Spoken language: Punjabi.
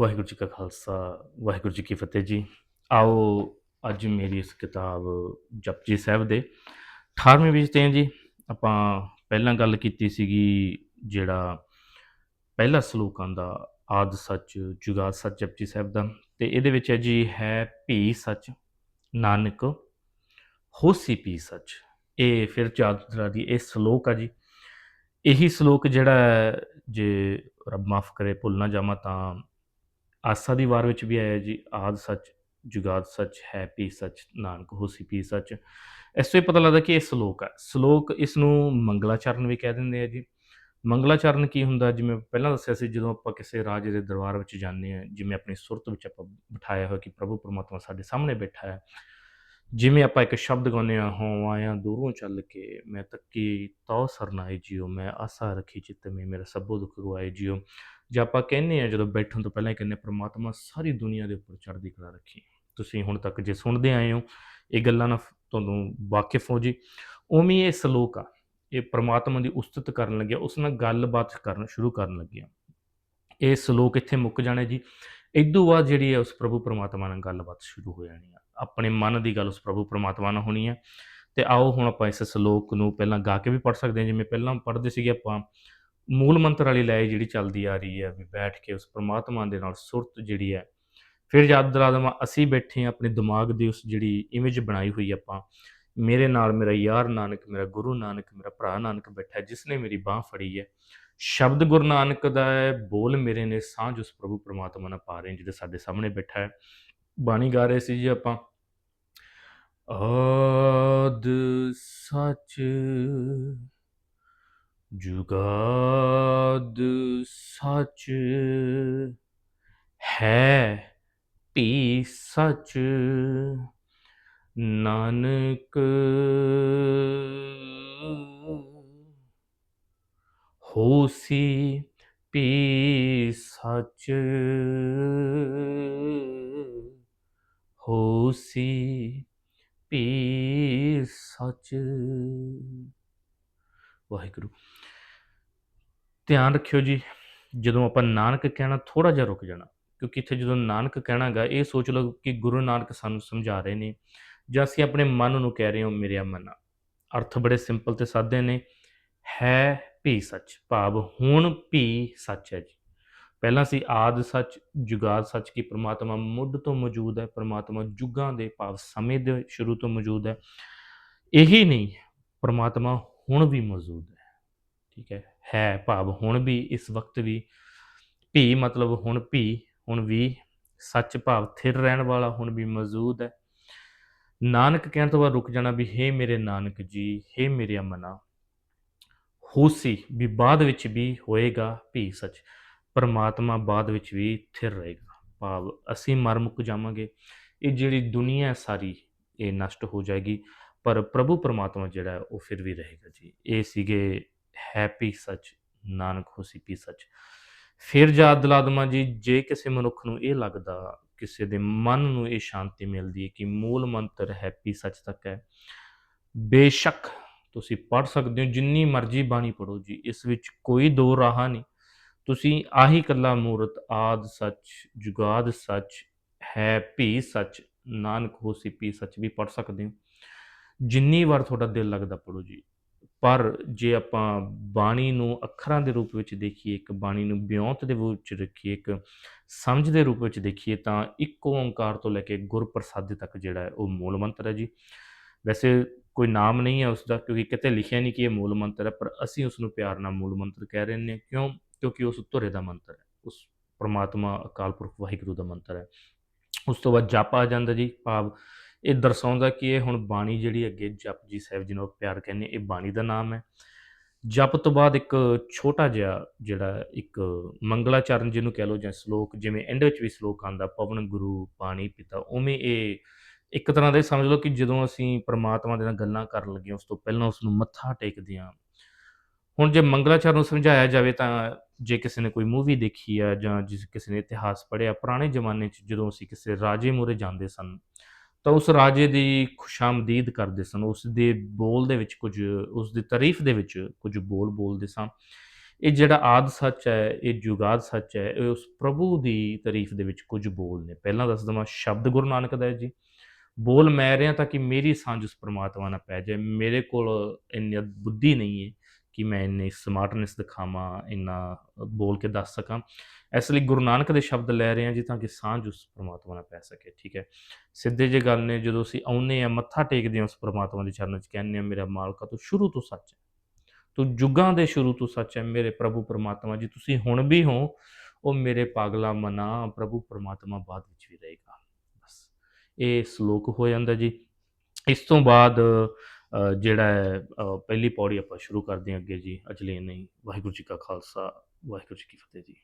ਵਾਹਿਗੁਰੂ ਜੀ ਕਾ ਖਾਲਸਾ ਵਾਹਿਗੁਰੂ ਜੀ ਕੀ ਫਤਿਹ ਜੀ। ਆਓ ਅੱਜ ਮੇਰੀ ਇਸ ਕਿਤਾਬ ਜਪਜੀ ਸਾਹਿਬ ਦੇ 18ਵੇਂ ਵਿੱਚ ਤੇ ਜੀ। ਆਪਾਂ ਪਹਿਲਾਂ ਗੱਲ ਕੀਤੀ ਸੀਗੀ ਜਿਹੜਾ ਪਹਿਲਾ ਸ਼ਲੋਕ ਆਂਦਾ ਆਦ ਸੱਚ ਜੁਗਾਦ ਸੱਚ ਜਪਜੀ ਸਾਹਿਬ ਦਾ। ਤੇ ਇਹਦੇ ਵਿੱਚ ਹੈ ਜੀ ਹੈ ਭੀ ਸੱਚ ਨਾਨਕ ਹੋਸੀ ਪੀ ਸੱਚ। ਇਹ ਫਿਰ ਚਾਦਰਾ ਦੀ ਇਹ ਸ਼ਲੋਕ ਆ ਜੀ। ਇਹੀ ਸ਼ਲੋਕ ਜਿਹੜਾ ਜੇ ਰੱਬ ਮਾਫ ਕਰੇ ਭੁੱਲ ਨਾ ਜਾਵਾਂ ਤਾਂ ਆਸਾ ਦੀ ਵਾਰ ਵਿੱਚ ਵੀ ਆਇਆ ਜੀ, ਆਦ ਸੱਚ, ਜੁਗਾਦ ਸੱਚ, ਹੈ ਪੀ ਸੱਚ, ਨਾਨਕ ਹੋਸੀ ਪੀ ਸੱਚ। ਇਸ ਤੋਂ ਇਹ ਪਤਾ ਲੱਗਦਾ ਕਿ ਇਹ ਸ਼ਲੋਕ ਹੈ। ਸ਼ਲੋਕ ਇਸ ਨੂੰ ਮੰਗਲਾਚਰਨ ਵੀ ਕਹਿ ਦਿੰਦੇ ਆ ਜੀ। ਮੰਗਲਾਚਰਨ ਕੀ ਹੁੰਦਾ? ਜਿਵੇਂ ਪਹਿਲਾਂ ਦੱਸਿਆ ਸੀ, ਜਦੋਂ ਆਪਾਂ ਕਿਸੇ ਰਾਜੇ ਦੇ ਦਰਬਾਰ ਵਿੱਚ ਜਾਂਦੇ ਆ ਜਿਵੇਂ ਆਪਣੀ ਸੁਰਤ ਵਿੱਚ ਆਪਾਂ ਬਿਠਾਇਆ ਹੋਇਆ ਕਿ ਪ੍ਰਭੂ ਪਰਮਾਤਮਾ ਸਾਡੇ ਸਾਹਮਣੇ ਬੈਠਾ ਹੈ। ਜਿਵੇਂ ਆਪਾਂ ਇੱਕ ਸ਼ਬਦ ਗਾਉਂਦੇ ਆ ਹੋਂ ਆਇਆ ਦੂਰੋਂ ਚੱਲ ਕੇ, ਮੈਂ ਤੱਕੀ ਤੌ ਸਰਨਾਏ ਜਿਉ, ਮੈਂ ਆਸਾ ਰੱਖੀ ਚਿੱਤ ਮੇ, ਮੇਰਾ ਸਭੋ ਦੁੱਖ ਗਵਾਏ ਜਿਉ। ਜੇ ਆਪਾਂ ਕਹਿੰਦੇ ਆ ਜਦੋਂ ਬੈਠਣ ਤੋਂ ਪਹਿਲਾਂ ਹੀ ਕਹਿੰਦੇ ਹਾਂ, ਪ੍ਰਮਾਤਮਾ ਸਾਰੀ ਦੁਨੀਆ ਦੇ ਉੱਪਰ ਚੜ੍ਹਦੀ ਕਲਾ ਰੱਖੀ। ਤੁਸੀਂ ਹੁਣ ਤੱਕ ਜੇ ਸੁਣਦੇ ਆਏ ਹੋ ਇਹ ਗੱਲਾਂ ਨਾਲ ਤੁਹਾਨੂੰ ਵਾਕਿਫ ਹੋ ਜੀ। ਉਵੇਂ ਇਹ ਸ਼ਲੋਕ ਆ ਇਹ ਪ੍ਰਮਾਤਮਾ ਦੀ ਉਸਤਤ ਕਰਨ ਲੱਗਿਆ ਉਸ ਨਾਲ ਗੱਲਬਾਤ ਕਰਨ ਸ਼ੁਰੂ ਕਰਨ ਲੱਗਿਆ। ਇਹ ਸ਼ਲੋਕ ਇੱਥੇ ਮੁੱਕ ਜਾਣਾ ਜੀ। ਇਦੋਂ ਬਾਅਦ ਜਿਹੜੀ ਹੈ ਉਸ ਪ੍ਰਭੂ ਪਰਮਾਤਮਾ ਨਾਲ ਗੱਲਬਾਤ ਸ਼ੁਰੂ ਹੋ ਜਾਣੀ ਆ। ਆਪਣੇ ਮਨ ਦੀ ਗੱਲ ਉਸ ਪ੍ਰਭੂ ਪਰਮਾਤਮਾ ਨਾਲ ਹੋਣੀ ਆ। ਤੇ ਆਓ ਹੁਣ ਆਪਾਂ ਇਸ ਸ਼ਲੋਕ ਨੂੰ ਪਹਿਲਾਂ ਗਾ ਕੇ ਵੀ ਪੜ ਸਕਦੇ ਹਾਂ। ਜਿਵੇਂ ਪਹਿਲਾਂ ਪੜ੍ਹਦੇ ਸੀਗੇ ਆਪਾਂ ਮੂਲ ਮੰਤਰ ਵਾਲੀ ਲੈ ਜਿਹੜੀ ਚੱਲਦੀ ਆ ਰਹੀ ਹੈ ਵੀ ਬੈਠ ਕੇ ਉਸ ਪ੍ਰਮਾਤਮਾ ਦੇ ਨਾਲ ਸੁਰਤ ਜਿਹੜੀ ਹੈ ਫਿਰ ਯਾਦ ਦਿਲਾ ਅਸੀਂ ਬੈਠੇ ਹਾਂ ਆਪਣੇ ਦਿਮਾਗ ਦੀ ਉਸ ਜਿਹੜੀ ਇਮੇਜ ਬਣਾਈ ਹੋਈ ਆਪਾਂ ਮੇਰੇ ਨਾਲ ਮੇਰਾ ਯਾਰ ਨਾਨਕ ਮੇਰਾ ਗੁਰੂ ਨਾਨਕ ਮੇਰਾ ਭਰਾ ਨਾਨਕ ਬੈਠਾ ਹੈ, ਜਿਸ ਨੇ ਮੇਰੀ ਬਾਹ ਫੜੀ ਹੈ। ਸ਼ਬਦ ਗੁਰੂ ਨਾਨਕ ਦਾ ਹੈ ਬੋਲ ਮੇਰੇ ਨੇ ਸਾਂਝ ਉਸ ਪ੍ਰਭੂ ਪਰਮਾਤਮਾ ਨਾਲ ਪਾ ਰਹੇ ਜਿਹੜੇ ਸਾਡੇ ਸਾਹਮਣੇ ਬੈਠਾ ਹੈ। ਬਾਣੀ ਗਾ ਰਹੇ ਸੀ ਜੀ ਆਪਾਂ ਆਦ ਸੱਚ ਜੁਗਾਦ ਸੱਚ ਹੈ ਭੀ ਸੱਚ ਨਾਨਕ। ਹੋਸੀ ਭੀ ਸੱਚ ਹੋਸੀ ਭੀ ਸੱਚ। ਵਾਹਿਗੁਰੂ। ਧਿਆਨ ਰੱਖਿਓ ਜੀ, ਜਦੋਂ ਆਪਾਂ ਨਾਨਕ ਕਹਿਣਾ ਥੋੜਾ ਜਿਹਾ ਰੁਕ ਜਾਣਾ, ਕਿਉਂਕਿ ਇੱਥੇ ਜਦੋਂ ਨਾਨਕ ਕਹਿਣਾਗਾ, ਇਹ ਸੋਚ ਲਓ ਕਿ ਗੁਰੂ ਨਾਨਕ ਸਾਨੂੰ ਸਮਝਾ ਰਹੇ ਨੇ, ਜਾਂ ਅਸੀਂ ਆਪਣੇ ਮਨ ਨੂੰ ਕਹਿ ਰਹੇ ਹਾਂ, ਮੇਰੇ ਮਨ ਅਰਥ ਬੜੇ ਸਿੰਪਲ ਤੇ ਸਾਦੇ ਨੇ, ਹੈ ਭੀ ਸੱਚ, ਭਾਵ ਹੁਣ ਭੀ ਸੱਚ ਹੈ ਜੀ। ਪਹਿਲਾਂ ਸੀ ਆਦ ਸੱਚ, ਜੁਗਾਦ ਸੱਚ, ਕੀ ਪ੍ਰਮਾਤਮਾ ਮੁੱਢ ਤੋਂ ਮੌਜੂਦ ਹੈ, ਪ੍ਰਮਾਤਮਾ ਜੁਗਾਂ ਦੇ ਭਾਵ ਸਮੇਂ ਦੇ ਸ਼ੁਰੂ ਤੋਂ ਮੌਜੂਦ ਹੈ। ਇਹੀ ਨਹੀਂ, ਪ੍ਰਮਾਤਮਾ ਹੁਣ ਵੀ ਮੌਜੂਦ ਹੈ, ਠੀਕ ਹੈ। ਹੈ ਭਾਵ, ਹੁਣ ਵੀ ਇਸ ਵਕਤ ਵੀ। ਭੀ ਮਤਲਬ ਹੁਣ ਭੀ, ਹੁਣ ਵੀ ਸੱਚ ਭਾਵ ਥਿਰ ਰਹਿਣ ਵਾਲਾ ਹੁਣ ਵੀ ਮੌਜੂਦ ਹੈ। ਨਾਨਕ ਕਹਿਣ ਤੋਂ ਬਾਅਦ ਰੁਕ ਜਾਣਾ ਵੀ, ਹੇ ਮੇਰੇ ਨਾਨਕ ਜੀ, ਹੇ ਮੇਰੇ ਮਨਾ ਹੋਸੀ ਵੀ ਬਾਅਦ ਵਿੱਚ ਵੀ ਹੋਏਗਾ ਭੀ ਸੱਚ, ਪਰਮਾਤਮਾ ਬਾਅਦ ਵਿੱਚ ਵੀ ਥਿਰ ਰਹੇਗਾ। ਭਾਵ ਅਸੀਂ ਮਰ ਮੁੱਕ ਜਾਵਾਂਗੇ, ਇਹ ਜਿਹੜੀ ਦੁਨੀਆ ਸਾਰੀ, ਇਹ ਨਸ਼ਟ ਹੋ ਜਾਏਗੀ, ਪਰ ਪ੍ਰਭੂ ਪਰਮਾਤਮਾ ਜਿਹੜਾ ਉਹ ਫਿਰ ਵੀ ਰਹੇਗਾ ਜੀ। ਇਹ ਸੀਗੇ ਹੈਪੀ ਸੱਚ, ਨਾਨਕ ਹੋਸੀ ਪੀ ਸੱਚ। ਫਿਰ ਯਾਦ ਦਿਲਾ ਜੀ, ਜੇ ਕਿਸੇ ਮਨੁੱਖ ਨੂੰ ਇਹ ਲੱਗਦਾ, ਕਿਸੇ ਦੇ ਮਨ ਨੂੰ ਇਹ ਸ਼ਾਂਤੀ ਮਿਲਦੀ ਹੈ ਕਿ ਮੂਲ ਮੰਤਰ ਹੈਪੀ ਸੱਚ ਤੱਕ ਹੈ। ਬੇਸ਼ੱਕ ਤੁਸੀਂ ਪੜ ਸਕਦੇ ਹੋ, ਜਿੰਨੀ ਮਰਜ਼ੀ ਬਾਣੀ ਪੜੋ ਜੀ, ਇਸ ਵਿੱਚ ਕੋਈ ਦੋ ਰਾਹ ਨਹੀਂ। ਤੁਸੀਂ ਆਹੀ ਕੱਲਾ ਮੂਰਤ, ਆਦ ਸੱਚ, ਜੁਗਾਦ ਸੱਚ, ਹੈ ਭੀ ਸੱਚ, ਨਾਨਕ ਹੋਸੀ ਪੀ ਸੱਚ ਵੀ ਪੜ ਸਕਦੇ ਹੋ। ਜਿੰਨੀ ਵਾਰ ਤੁਹਾਡਾ ਦਿਲ ਲੱਗਦਾ ਪੜੋ ਜੀ ਪਰ ਜੇ ਆਪਾਂ ਬਾਣੀ ਨੂੰ ਅੱਖਰਾਂ ਦੇ ਰੂਪ ਵਿੱਚ ਦੇਖੀਏ, ਇੱਕ ਬਾਣੀ ਨੂੰ ਬਿਉਂਤ ਦੇ ਰੂਪ ਵਿੱਚ ਰੱਖੀਏ, ਇੱਕ ਸਮਝ ਦੇ ਰੂਪ ਵਿੱਚ ਦੇਖੀਏ, ਤਾਂ ਇੱਕ ਓੰਕਾਰ ਤੋਂ ਲੈ ਕੇ ਗੁਰਪ੍ਰਸਾਦੇ ਤੱਕ ਜਿਹੜਾ ਹੈ, ਉਹ ਮੂਲ ਮੰਤਰ ਹੈ ਜੀ। ਵੈਸੇ ਕੋਈ ਨਾਮ ਨਹੀਂ ਹੈ ਉਸ ਦਾ ਕਿਉਂਕਿ ਕਿਤੇ ਲਿਖਿਆ ਨਹੀਂ ਕਿ ਇਹ ਮੂਲ ਮੰਤਰ ਹੈ, ਪਰ ਅਸੀਂ ਉਸ ਨੂੰ ਪਿਆਰ ਨਾਲ ਮੂਲ ਮੰਤਰ ਕਹਿ ਰਹੇ ਨੇ ਕਿਉਂ? ਕਿਉਂਕਿ ਉਸ ਧੁਰੇ ਦਾ ਮੰਤਰ ਹੈ, ਉਸ ਪ੍ਰਮਾਤਮਾ ਅਕਾਲ ਪੁਰਖ ਵਾਹਿਗੁਰੂ ਦਾ ਮੰਤਰ ਹੈ। ਉਸ ਤੋਂ ਬਾਅਦ ਜਪ ਆ ਜਾਂਦਾ ਜੀ, ਭਾਵ ਇਹ ਦਰਸਾਉਂਦਾ ਕਿ ਇਹ ਹੁਣ ਬਾਣੀ ਜਿਹੜੀ ਅੱਗੇ ਜਪਜੀ ਸਾਹਿਬ ਜੀ ਨੂੰ ਪਿਆਰ ਕਹਿੰਦੇ ਇਹ ਬਾਣੀ ਦਾ ਨਾਮ ਹੈ। ਜਪ ਤੋਂ ਬਾਅਦ ਇੱਕ ਛੋਟਾ ਜਿਹਾ ਜਿਹੜਾ ਇੱਕ ਮੰਗਲਾਚਰਨ ਜਿਹਨੂੰ ਕਹਿ ਲਓ ਜਾਂ ਸ਼ਲੋਕ, ਜਿਵੇਂ ਐਂਡ ਵਿੱਚ ਵੀ ਸ਼ਲੋਕ ਆਂਦਾ ਪਵਨ ਗੁਰੂ ਪਾਣੀ ਪਿਤਾ, ਉਵੇਂ ਇਹ ਇੱਕ ਤਰ੍ਹਾਂ ਦਾ ਸਮਝ ਲਓ ਕਿ ਜਦੋਂ ਅਸੀਂ ਪ੍ਰਮਾਤਮਾ ਦੇ ਨਾਲ ਗੱਲਾਂ ਕਰਨ ਲੱਗੇ ਉਸ ਤੋਂ ਪਹਿਲਾਂ ਉਸ ਨੂੰ ਮੱਥਾ ਟੇਕਦੇ ਹਾਂ। ਹੁਣ ਜੇ ਮੰਗਲਾਚਰਨ ਨੂੰ ਸਮਝਾਇਆ ਜਾਵੇ ਤਾਂ ਜੇ ਕਿਸੇ ਨੇ ਕੋਈ ਮੂਵੀ ਦੇਖੀ ਆ ਜਾਂ ਜਿਸ ਕਿਸੇ ਨੇ ਇਤਿਹਾਸ ਪੜ੍ਹਿਆ, ਪੁਰਾਣੇ ਜ਼ਮਾਨੇ 'ਚ ਜਦੋਂ ਅਸੀਂ ਕਿਸੇ ਰਾਜੇ ਮੂਹਰੇ ਜਾਂਦੇ ਸਨ ਤਾਂ ਉਸ ਰਾਜੇ ਦੀ ਖੁਸ਼ਾਮਦੀਦ ਕਰਦੇ ਸਨ ਉਸ ਦੇ ਬੋਲ ਦੇ ਵਿੱਚ ਕੁਝ ਉਸ ਦੀ ਤਾਰੀਫ ਦੇ ਵਿੱਚ ਕੁਝ ਬੋਲ ਬੋਲਦੇ ਸਨ ਇਹ ਜਿਹੜਾ ਆਦਿ ਸੱਚ ਹੈ, ਇਹ ਜੁਗਾਦ ਸੱਚ ਹੈ, ਇਹ ਉਸ ਪ੍ਰਭੂ ਦੀ ਤਾਰੀਫ਼ ਦੇ ਵਿੱਚ ਕੁਝ ਬੋਲ ਨੇ। ਪਹਿਲਾਂ ਦੱਸ ਦੇਵਾਂ ਸ਼ਬਦ ਗੁਰੂ ਨਾਨਕ ਦੇਵ ਜੀ, ਬੋਲ ਮੈਂ ਰਿਹਾ ਤਾਂ ਕਿ ਮੇਰੀ ਸਾਂਝ ਉਸ ਪ੍ਰਮਾਤਮਾ ਨਾਲ ਪੈ ਜਾਏ। ਮੇਰੇ ਕੋਲ ਇੰਨੀ ਬੁੱਧੀ ਨਹੀਂ ਹੈ ਕਿ ਮੈਂ ਇੰਨੀ ਸਮਾਰਟਨੈਸ ਦਿਖਾਵਾਂ, ਇੰਨਾ ਬੋਲ ਕੇ ਦੱਸ ਸਕਾਂ। ਇਸ ਲਈ ਗੁਰੂ ਨਾਨਕ ਦੇ ਸ਼ਬਦ ਲੈ ਰਹੇ ਹਾਂ ਜੀ ਤਾਂ ਕਿ ਸਾਂਝ ਉਸ ਪ੍ਰਮਾਤਮਾ ਨਾਲ ਪੈ ਸਕੇ, ਠੀਕ ਹੈ। ਸਿੱਧੇ ਜਿਹੇ ਗੱਲ ਨੇ ਜਦੋਂ ਅਸੀਂ ਆਉਂਦੇ ਹਾਂ, ਮੱਥਾ ਟੇਕਦੇ ਹਾਂ ਉਸ ਪ੍ਰਮਾਤਮਾ ਦੇ ਚਰਨਾਂ 'ਚ ਕਹਿੰਦੇ ਹਾਂ, ਮੇਰਾ ਮਾਲਕਾ ਤੂੰ ਸ਼ੁਰੂ ਤੋਂ ਸੱਚ ਹੈ। ਤੂੰ ਜੁਗਾਂ ਦੇ ਸ਼ੁਰੂ ਤੋਂ ਸੱਚ ਹੈ ਮੇਰੇ ਪ੍ਰਭੂ ਪਰਮਾਤਮਾ ਜੀ, ਤੁਸੀਂ ਹੁਣ ਵੀ ਹੋ, ਉਹ ਮੇਰੇ ਪਾਗਲਾ ਮਨਾ ਪ੍ਰਭੂ ਪਰਮਾਤਮਾ ਬਾਅਦ ਵਿੱਚ ਵੀ ਰਹੇਗਾ। ਬਸ ਇਹ ਸ਼ਲੋਕ ਹੋ ਜਾਂਦਾ ਜੀ। ਇਸ ਤੋਂ ਬਾਅਦ ਜਿਹੜਾ ਹੈ ਪਹਿਲੀ ਪੌੜੀ ਆਪਾਂ ਸ਼ੁਰੂ ਕਰਦੇ ਹਾਂ ਅੱਗੇ ਜੀ, ਅਜਲੇ ਨਹੀਂ। ਵਾਹਿਗੁਰੂ ਜੀ ਕਾ ਖਾਲਸਾ, ਵਾਹਿਗੁਰੂ ਜੀ ਕੀ ਫਤਿਹ ਜੀ।